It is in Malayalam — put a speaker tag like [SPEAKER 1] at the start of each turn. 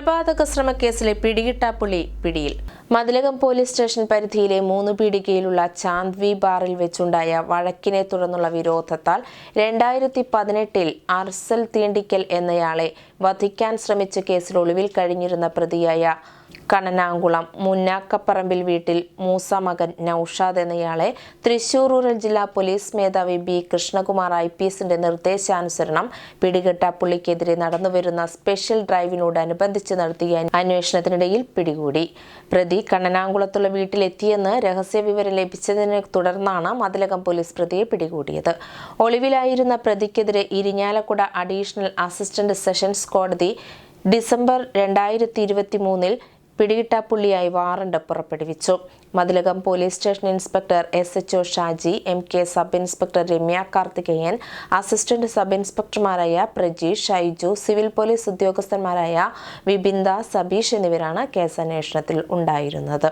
[SPEAKER 1] കൊലപാതക ശ്രമക്കേസിലെ പിടികിട്ടാപ്പുള്ളി പിടിയിൽ. മതിലകം പോലീസ് സ്റ്റേഷൻ പരിധിയിലെ മൂന്ന് പീടികയിലുള്ള ചാന്ദ്വി ബാറിൽ വെച്ചുണ്ടായ വഴക്കിനെ തുടർന്നുള്ള വിരോധത്താൽ രണ്ടായിരത്തി പതിനെട്ടിൽ അർസൽ തീണ്ടിക്കൽ എന്നയാളെ വധിക്കാൻ ശ്രമിച്ച കേസിൽ ഒളിവിൽ കഴിഞ്ഞിരുന്ന പ്രതിയായ കണനാങ്കുളം മുന്നാക്കപ്പറമ്പിൽ വീട്ടിൽ മൂസ മകൻ നൌഷാദ് എന്നയാളെ തൃശൂർ റൂറൽ ജില്ലാ പോലീസ് മേധാവി ബി കൃഷ്ണകുമാർ ഐ പി എസിന്റെ നിർദ്ദേശാനുസരണം പിടികെട്ട പുള്ളിക്കെതിരെ നടന്നുവരുന്ന സ്പെഷ്യൽ ഡ്രൈവിനോടനുബന്ധിച്ച് നടത്തിയ അന്വേഷണത്തിനിടയിൽ പിടികൂടി. പ്രതി കണനാങ്കുളത്തുള്ള വീട്ടിലെത്തിയെന്ന് രഹസ്യവിവരം ലഭിച്ചതിനെ തുടർന്നാണ് മതിലകം പോലീസ് പ്രതിയെ പിടികൂടിയത്. ഒളിവിലായിരുന്ന പ്രതിക്കെതിരെ ഇരിഞ്ഞാലക്കുട അഡീഷണൽ അസിസ്റ്റന്റ് സെഷൻസ് കോടതി ഡിസംബർ രണ്ടായിരത്തി ഇരുപത്തി മൂന്നിൽ പിടികിട്ടാപ്പുള്ളിയായി വാറണ്ട് പുറപ്പെടുവിച്ചു. Mathilakam police station inspector S H O Shaji M K sub inspector Ramya Karthikeyan assistant sub ഇൻസ്പെക്ടർമാരായ Prajeesh Shaiju civil police ഉദ്യോഗസ്ഥന്മാരായ വിബിന്ദ സബീഷ് എന്നിവരാണ് കേസന്വേഷണത്തിൽ ഉണ്ടായിരുന്നത്.